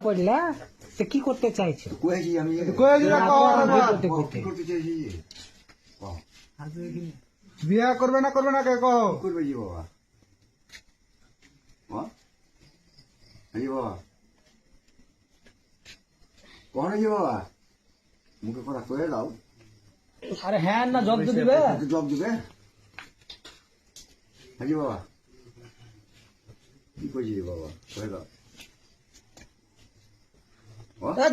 পড়লা তো কি করতে চাইছো? বিয়া করবে না করবে না কে কহ করবে জি বাবা? হ্যাঁ জি বাবা। কহ জি বাবা? মুখে কথা কয়ে দাও। আরে হ্যাঁ না জব্দ দিবে? জব দিবে? হ্যাঁ জি বাবা। কি করছি বাবা? কয়ে দাও।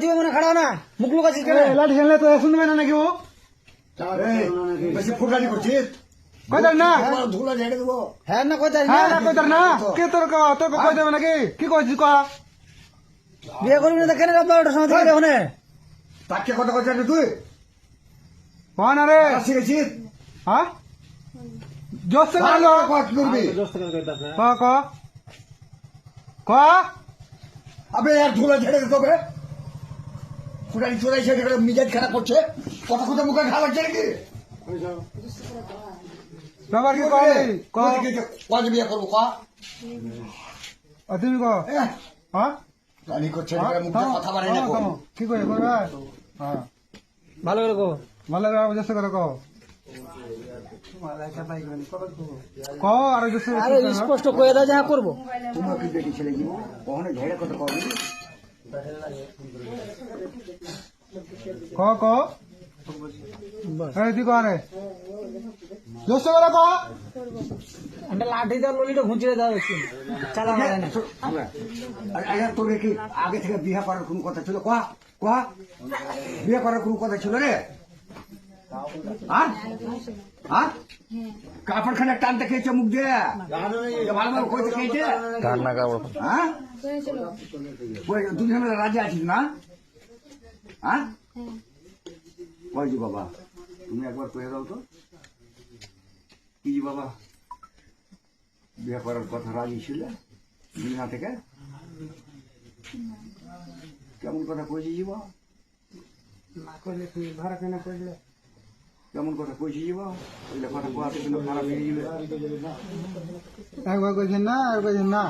দিবে মনে খাড়া না। মুখ লুকাছিস কেন? লাঠি খেললে তো শুনবে না নাকি ও? বেশি ফুটানি করছিস? কইতার না? ধুলা ঝেড়ে দেবো। হ্যাঁ না কোথায় হ্যাঁ না কইতার না। কে তোর তোর কই দেবে নাকি? কি কইছিস কহ বিয়ে করবি না কেন রাত বারোটার সময় থেকে ওখানে? তাকে কথা কথা তুই? কহ না রে। শিখেছিস হ্যাঁ জোস থেকে বলো কি করবি কহ কহ কহ আবে আর ধুলা ঝেড়ে দিতে হবে ফুটানি চোরাই করে মিজাজ খারাপ করছে। কথা কথা মুখে ঘা লাগছে নাকি? বাবার কি কত বিয়ে করব কা আর তুমি হ্যাঁ? করছে হ্যাঁ? কথা না। কি করে হ্যাঁ। ভালো করে কো ভালো করে করে কহ আর স্পষ্ট কয়ে দাও যা করব। তোমার কি কখনো ঝেড়ে কথা কবি কহ এই তুই কহ রে? জোস করে কহ একটা লাঠি দাও ললিটা ঘুঁচিয়ে দাও একটু চালা আরে তোকে কি আগে থেকে বিয়ে করার কোনো কথা ছিল? কয়া কয়া বিয়ে করার কোনো কথা ছিল রে? কাপড় খানে টানতে খেয়েছে মুখ দিয়ে? ভালো ভালো কইতে খেয়েছে হ্যাঁ? ওই দুজন মিলে রাজি আছিস না? হ্যাঁ? ওই জি বাবা তুমি একবার কয়ে দাও তো। কি বাবা বিয়ে করার কথা রাজি ছিল বিনা থেকে? কেমন কথা কইছি বাবা? না করলে তুই ভাড়া কেনা করলে কেমন কথা কইছি জি বাবা ওইলে কথা কোয়াতে কিন্তু খারাপ হয়ে যাবে একবার কইছেন না আর কইছেন না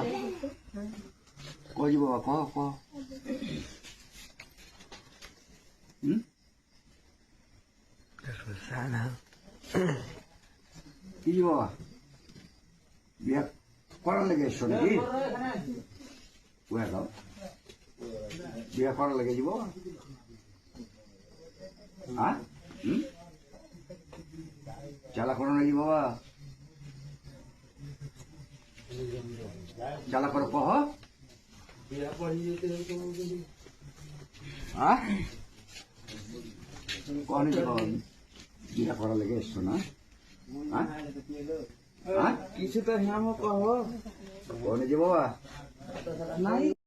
কই বাবা কহ কহ হুম কি জি বাবা বিয়ে করার লেগে এসছো নাকি চালা করো নাকি বাবা? চালা করো কহ। কহনি যে বাবা? বিয়ে করার লেগে এসছো না? হ্যাঁ কিছু তো হ্যাঁ কহ। যে বাবা? নাই।